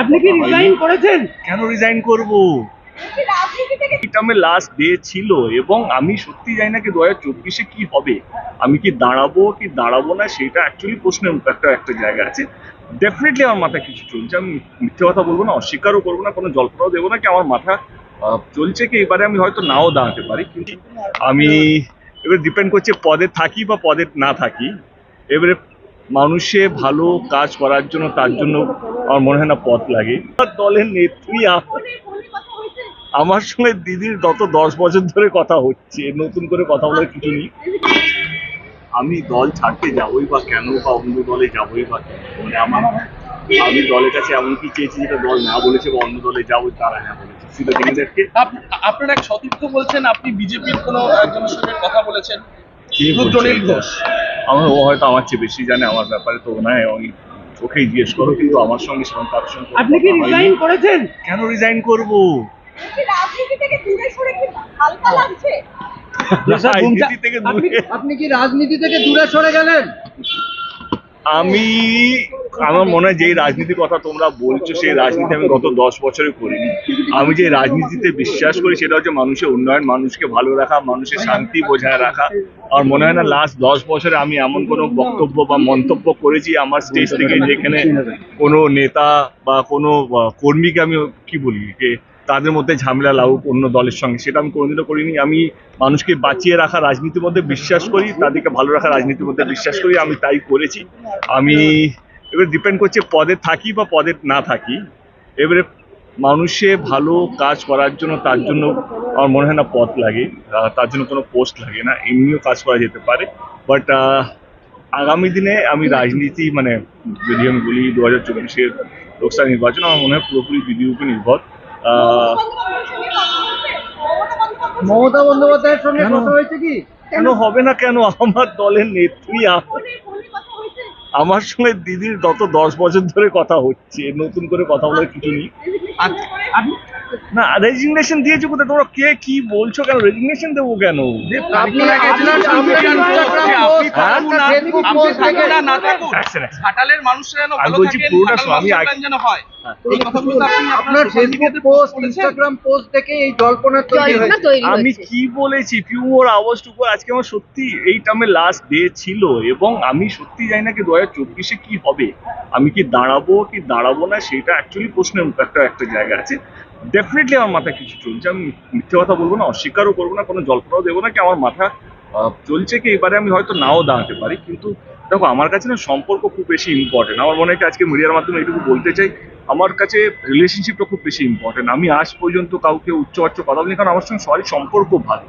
আপনি কি রিজাইন করেছেন? কেন রিজাইন করব? লাস্ট ডে ছিল এবং আমি সত্যি জানি না কি দু হাজার চব্বিশে কি হবে। আমি কি দাঁড়াবো কি দাঁড়াবো না সেটা অ্যাকচুয়ালি প্রশ্নের একটা একটা জায়গা আছে। ডেফিনেটলি আমার মাথায় কিছু চলছে। আমি মিথ্যে কথা বলব না অস্বীকারও করব না কোনো জল্পনাও দেবো না কি আমার মাথা চলছে কি এবারে আমি হয়তো নাও দাঁড়াতে পারি। কিন্তু আমি এবার ডিপেন্ড করছে পদে থাকি বা পদে না থাকি। এবারে মানুষে ভালো কাজ করার জন্য তার জন্য আমার মনে হয় না পথ লাগে। দলের নেত্রী আমার সঙ্গে দিদির গত দশ বছর ধরে কথা হচ্ছে নতুন করে কথা বলার কিছু নেই। আমি দল ছাড়তে যাবোই বা কেন বা অন্য দলে যাবোই বা কেন? মানে আমার আমি দলের কাছে এমন কি চেয়েছি যেটা দল না বলেছে বা অন্য দলে যাব তারা হ্যাঁ বলেছে। আপ- আপনার এক সতীর্থ বলছেন আপনি বিজেপির কোনো একজনের সঙ্গে কথা বলেছেন? রুদ্রনীল ঘোষ। আমার ও হয়তো আমার চেয়ে বেশি জানে আমার ব্যাপারে তো নয় ওই ওকেই জিজ্ঞেস করো কিন্তু আমার সঙ্গে সেরকম কারোর সঙ্গে আপনি কি রিজাইন করেছেন? কেন রিজাইন করব? রাজনীতি থেকে দূরে সরে কি হালকা লাগছে? আপনি আপনি কি রাজনীতি থেকে দূরে সরে গেলেন? আমি, আমার মনে হয় যেই রাজনীতির কথা তোমরা বলছো, সেই রাজনীতি আমি গত দশ বছরে করিনি। আমি যে রাজনীতিতে বিশ্বাস করি, সেটা হচ্ছে মানুষের উন্নয়ন, মানুষকে ভালো রাখা, মানুষের শান্তি বজায় রাখা। আর মনে হয় না লাস্ট দশ বছরে আমি এমন কোনো বক্তব্য বা মন্তব্য করেছি আমার স্টেজ থেকে, যেখানে কোনো নেতা বা কোনো কর্মীকে আমি কি বলি, যে তাদের মধ্যে ঝামেলা লাগুক অন্য দলের সঙ্গে, সেটা আমি কোনোদিনও করিনি। আমি মানুষকে বাঁচিয়ে রাখা রাজনীতির মধ্যে বিশ্বাস করি, তাদেরকে ভালো রাখা রাজনীতির মধ্যে বিশ্বাস করি, আমি তাই করেছি। আমি এবার ডিপেন্ড করছে পদে থাকি বা পদে না থাকি। এবারে মানুষে ভালো কাজ করার জন্য তার জন্য আমার মনে হয় না পথ লাগে তার জন্য কোনো পোস্ট লাগে না, এমনিও কাজ করা যেতে পারে। বাট আগামী দিনে আমি রাজনীতি মানে যদি আমি বলি দু হাজার চব্বিশের লোকসভা নির্বাচন, আমার মনে হয় পুরোপুরি দিদির উপর নির্ভর। মমতা বন্দ্যোপাধ্যায়ের সঙ্গে কথা হয়েছে কি? কেন হবে না কেন? আমার দলের নেত্রী আমার সঙ্গে দিদির গত দশ বছর ধরে কথা হচ্ছে। নতুন করে কথা বলার কিছু নেই। না রেজিগনেশন দিয়েছ কোথায়? তোমরা কে কি বলছো কেন? রেজিগনেশন দেবো কেন? আমি বলছি পুরোটা আমি হয়। এই কথাগুলো তো আপনি আপনার ফেসবুক পোস্ট ইনস্টাগ্রাম পোস্ট দেখে এই জল্পনা তৈরি হয়েছে। আমি কি বলেছি? আওয়ার্স টু আজকে আমার সত্যি আমার লাস্ট ডে ছিল এবং আমি সত্যি জানি না কি দু হাজার চব্বিশে কি হবে। আমি কি দাঁড়াবো কি দাঁড়াবো না সেটা অ্যাকচুয়ালি প্রশ্নের একটা একটা জায়গা আছে। ডেফিনেটলি আমার মাথায় কিছু চলছে। আমি মিথ্যে কথা বলব না অস্বীকারও করব না কোনো জল্পনাও দেবো না কি আমার মাথা চলছে কি, এবারে আমি হয়তো নাও দাঁড়াতে পারি, কিন্তু দেখো, আমার কাছে না সম্পর্ক খুব বেশি ইম্পর্টেন্ট আমার মনে হয় আজকে মিডিয়ার মাধ্যমে এইটুকু বলতে চাই, আমার কাছে রিলেশনশিপটা খুব বেশি ইম্পর্টেন্ট আমি আজ পর্যন্ত কাউকে উচ্চ উচ্চ কথা বলি কারণ আমার সঙ্গে সবারই সম্পর্ক ভালো।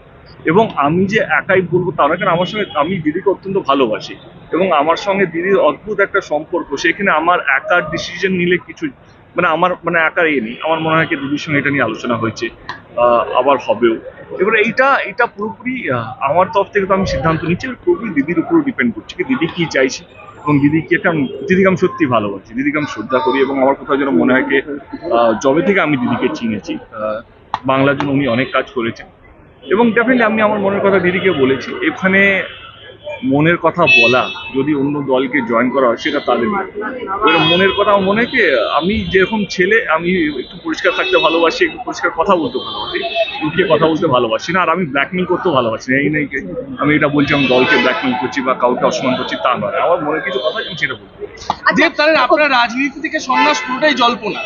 এবং আমি যে একাই বলব তা না কারণ আমার সঙ্গে আমি দিদিকে অত্যন্ত ভালোবাসি। এবং আমার সঙ্গে দিদির অদ্ভুত একটা সম্পর্ক, সেখানে আমার একার ডিসিশন নিলে কিছু মানে আমার মানে একার ইয়ে নেই। আমার মনে হয় কি দিদির সঙ্গে এটা নিয়ে আলোচনা হয়েছে আবার হবেও। এবার এইটা এটা পুরোপুরি আমার তরফ থেকে তো আমি সিদ্ধান্ত নিচ্ছি পুরোপুরি দিদির উপর ডিপেন্ড করছে কি দিদি কি চাইছে। এবং দিদি কি একটা দিদিকে আমি সত্যি ভালোবাসি। দিদিকে আমি শ্রদ্ধা করি এবং আমার কোথাও যেন মনে হয় কি যবে থেকে আমি দিদিকে চিনেছি বাংলার জন্য উনি অনেক কাজ করেছেন। এবং ডেফিনেটলি আমি আমার মনের কথা দিদিকে বলেছি। এখানে মনের কথা বলা যদি অন্য দলকে জয়েন করা হয় সেটা তাদের। এবার মনের কথা আমার মনে হয় কি আমি যেরকম ছেলে আমি একটু পরিষ্কার থাকতে ভালোবাসি একটু পরিষ্কার কথা বলতে ভালোবাসি লুকিয়ে কথা বলতে ভালোবাসি না আর আমি ব্ল্যাকমেল করতেও ভালোবাসি না এই নাই আমি এটা বলছি আমি দলকে ব্ল্যাকমেল করছি বা কাউকে অসম্মান করছি তা নয়। আমার মনে কিছু কথা আমি সেটা বলব যে তাহলে আপনার রাজনীতি থেকে সন্ন্যাস পুরোটাই জল্পনা।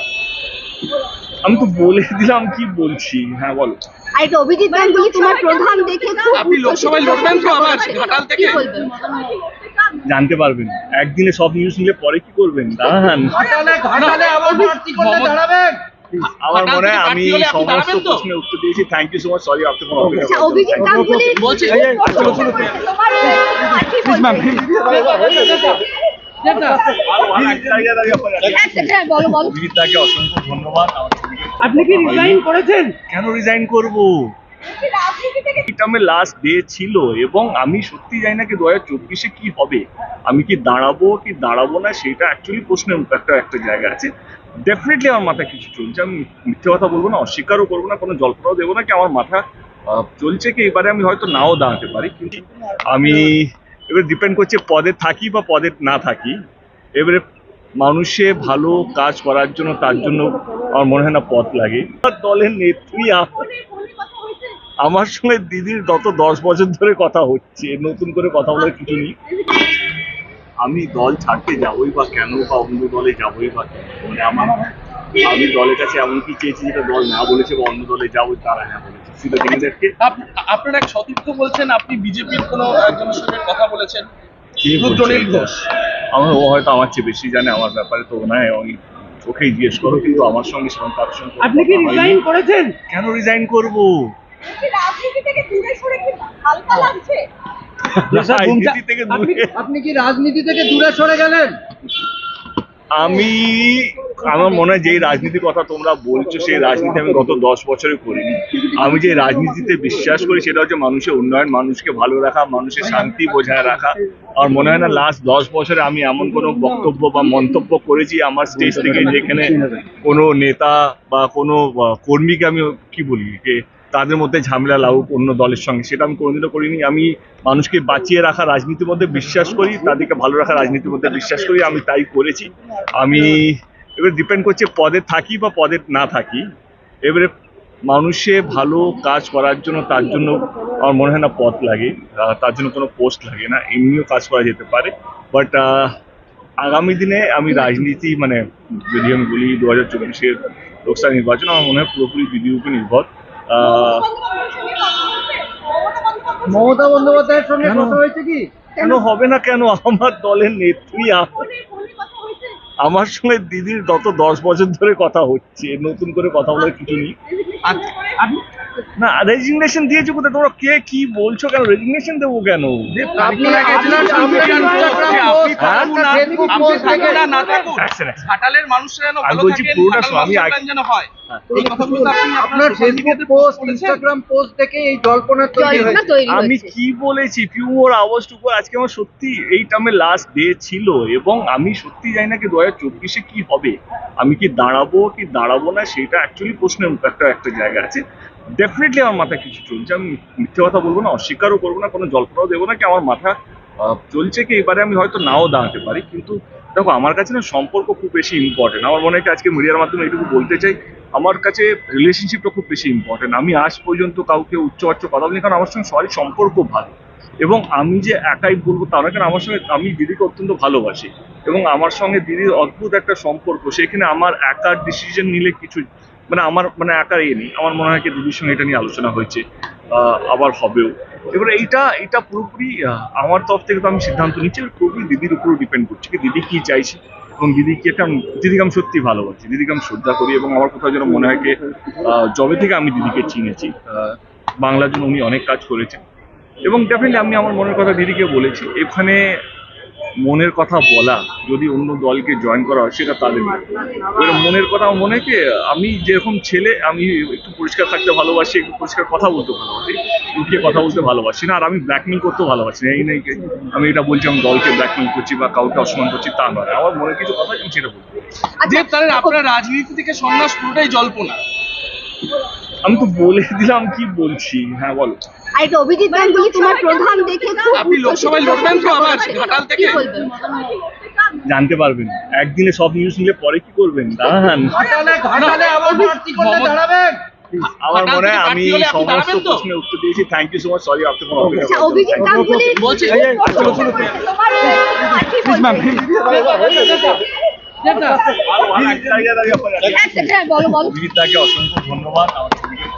আমি তো বলে দিলাম কি বলছি হ্যাঁ বলো আর এটা অভিজিৎ গাঙ্গুলি তোমার প্রধান দেখে খুব আপনি লোকসভায় লড়বেন তো আবার ঘাটাল থেকে? জানতে পারবেন একদিনে সব নিউজ নিলে পরে কি করবেন দাঁড়ান ঘাটালে ঘাটালে আবার প্রার্থী করলে দাঁড়াবেন আমার মনে হয় আমি সমস্ত প্রশ্নের উত্তর দিয়েছি thank you so much sorry আপনি কোনো অপেক্ষা আচ্ছা অভিজিৎ গাঙ্গুলি বলছি অসংখ্য ধন্যবাদ আপনি কি রিজাইন করেছেন? কেন রিজাইন করব? লাস্ট ডে ছিল এবং আমি সত্যি জানি না কি দু হাজার চব্বিশে কি হবে। আমি কি দাঁড়াবো কি দাঁড়াবো না সেটা অ্যাকচুয়ালি প্রশ্নের একটা একটা জায়গা আছে। ডেফিনেটলি আমার মাথায় কিছু চলছে। আমি মিথ্যে কথা বলব না অস্বীকারও করব না কোনো জল্পনাও দেবো না কি আমার মাথা আহ, চলছে কি? এবারে আমি হয়তো নাও দাঁড়াতে পারি। কিন্তু আমি এবার ডিপেন্ড করছে পদে থাকি বা পদে না থাকি। এবারে মানুষে ভালো কাজ করার জন্য তার জন্য আমার মনে হয় না পথ লাগে। দলের নেত্রী আমার সঙ্গে দিদির গত দশ বছর ধরে কথা হচ্ছে। নতুন করে কথা বলার কিছু নেই। আমি দল ছাড়তে যাবোই বা কেন বা অন্য দলে যাবোই বা কেন? মানে আমার আমি দলের কাছে এমন কি চেয়েছি যেটা দল না বলেছে বা অন্য দলে যাব তারা হ্যাঁ বলেছে? আপ- আপনার এক সতীর্থ বলছেন আপনি বিজেপির কোনো একজনের সঙ্গে কথা বলেছেন। রুদ্রনীল ঘোষ। আমার ও হয়তো আমার চেয়ে বেশি জানে আমার ব্যাপারে তো না ওই ওকেই জিজ্ঞেস করো কিন্তু আমার সঙ্গে সেরকম কারোর সঙ্গে আপনি কি রিজাইন করেছেন? কেন রিজাইন করব? কি রাজনীতি থেকে দূরে সরে কি হালকা লাগছে? রাজনীতি থেকে আপনি আপনি কি রাজনীতি থেকে দূরে সরে গেলেন? আমি, আমার মনে হয় যেই রাজনীতির কথা তোমরা বলছো, সেই রাজনীতি আমি গত দশ বছরে করিনি। আমি যে রাজনীতিতে বিশ্বাস করি, সেটা হচ্ছে মানুষের উন্নয়ন, মানুষকে ভালো রাখা, মানুষের শান্তি বজায় রাখা। আমার মনে হয় না লাস্ট দশ বছরে আমি এমন কোনো বক্তব্য বা মন্তব্য করেছি আমার স্টেজ থেকে, যেখানে কোনো নেতা বা কোনো কর্মীকে আমি কি বলি, যে তাদের মধ্যে ঝামেলা লাগুক অন্য দলের সঙ্গে, সেটা আমি কোনোদিনও করিনি। আমি মানুষকে বাঁচিয়ে রাখা রাজনীতির মধ্যে বিশ্বাস করি, তাদেরকে ভালো রাখা রাজনীতির মধ্যে বিশ্বাস করি, আমি তাই করেছি। আমি এবার ডিপেন্ড করছে পদে থাকি বা পদে না থাকি। এবারে মানুষে ভালো কাজ করার জন্য তার জন্য আমার মনে হয় না পথ লাগে তার জন্য কোনো পোস্ট লাগে না, এমনিও কাজ করা যেতে পারে। বাট আগামী দিনে আমি রাজনীতি মানে যদি আমি বলি দু হাজার চব্বিশের লোকসভা নির্বাচন, আমার মনে হয় পুরোপুরি দিদির উপর নির্ভর। মমতা বন্দ্যোপাধ্যায়ের সঙ্গে কেন? কথা হয়েছে কি? কেন হবে না কেন? আমার দলের নেত্রী আমার সঙ্গে দিদির গত দশ বছর ধরে কথা হচ্ছে। নতুন করে কথা বলার কিছু নেই। না রেজিগনেশন দিয়েছ কোথায়? তোমরা কে কি বলছো কেন? রেজিগনেশন দেবো কেন? আমি হয়। এই কথাগুলো তো আপনি আপনার ফেসবুক পোস্ট ইনস্টাগ্রাম পোস্ট দেখে এই জল্পনা তৈরি জল্পনা হয়েছে। তৈরি আমি হয়েছে। কি বলেছি? ফিউ মোর আওয়ার্স টু আজকে আমার সত্যি এই টার্মে লাস্ট ডে ছিল এবং আমি সত্যি জানি না কি দু হাজার চব্বিশে কি হবে। আমি কি দাঁড়াবো কি দাঁড়াবো না সেটা অ্যাকচুয়ালি প্রশ্নের একটা একটা জায়গা আছে। ডেফিনেটলি আমার মাথায় কিছু চলছে। আমি মিথ্যে কথা বলব না, অস্বীকারও করব না, কোনো জল্পনাও দেবো না কি আমার মাথা চলছে কি? এবারে আমি হয়তো নাও দাঁড়াতে পারি, কিন্তু দেখো, আমার কাছে না সম্পর্ক খুব বেশি ইম্পর্টেন্ট আমার মনে হয় আজকে মিডিয়ার মাধ্যমে এটুকু বলতে চাই, আমার কাছে রিলেশনশিপটা খুব বেশি ইম্পর্টেন্ট আমি আজ পর্যন্ত কাউকে উচ্চ উচ্চ কথা বলি কারণ আমার সঙ্গে সবারই সম্পর্ক ভালো। এবং আমি যে একাই বলব তা না কারণ আমার সঙ্গে আমি দিদিকে অত্যন্ত ভালোবাসি। এবং আমার সঙ্গে দিদির অদ্ভুত একটা সম্পর্ক, সেখানে আমার একার ডিসিশন নিলে কিছু মানে আমার মানে একার ইয়ে নেই। আমার মনে হয় কি দিদির সঙ্গে এটা নিয়ে আলোচনা হয়েছে আবার হবেও। এবার এইটা এটা পুরোপুরি আমার তরফ থেকে তো আমি সিদ্ধান্ত নিচ্ছি পুরোপুরি দিদির উপর ডিপেন্ড করছে কি দিদি কি চাইছে। এবং দিদি কি একটা, দিদিকে আমি সত্যি ভালোবাসি, দিদিকে আমি শ্রদ্ধা করি এবং আমার কোথাও যেন মনে হয় কি যবে থেকে আমি দিদিকে চিনেছি বাংলার জন্য উনি অনেক কাজ করেছেন। এবং ডেফিনেটলি আমি আমার মনের কথা দিদিকে বলেছি। এখানে মনের কথা বলা যদি অন্য দলকে জয়েন করা হয় সেটা তাদের। এবার মনের কথা আমার মনে হয় কি আমি যেরকম ছেলে আমি একটু পরিষ্কার থাকতে ভালোবাসি একটু পরিষ্কার কথা বলতে ভালোবাসি লুকিয়ে কথা বলতে ভালোবাসি না আর আমি ব্ল্যাকমেল করতেও ভালোবাসি না এই নাই যে আমি এটা বলছি আমি দলকে ব্ল্যাকমেল করছি বা কাউকে অসম্মান করছি তা নয়। আমার মনে কিছু কথা আমি সেটা বলব দেব তাহলে আপনার রাজনীতি থেকে সন্ন্যাস পুরোটাই জল্পনা। আমি তো বলে দিলাম কি বলছি। হ্যাঁ বলো। আর এটা অভিজিৎ গাঙ্গুলি তোমার প্রধান দেখে খুব আপনি লোকসভায় লড়বেন তো আবার ঘাটাল থেকে? কি বলবেন জানতে পারবেন একদিনে সব নিউজ নিলে পরে কি করবেন দাঁড়ান ঘাটালে ঘাটালে আবার প্রার্থী করলে দাঁড়াবেন আমার মনে হয় আমি সমস্ত প্রশ্নের উত্তর দিয়েছি thank you so much sorry আপনি কোনো আচ্ছা অভিজিৎ। গাঙ্গুলি বলছি অসংখ্য ধন্যবাদ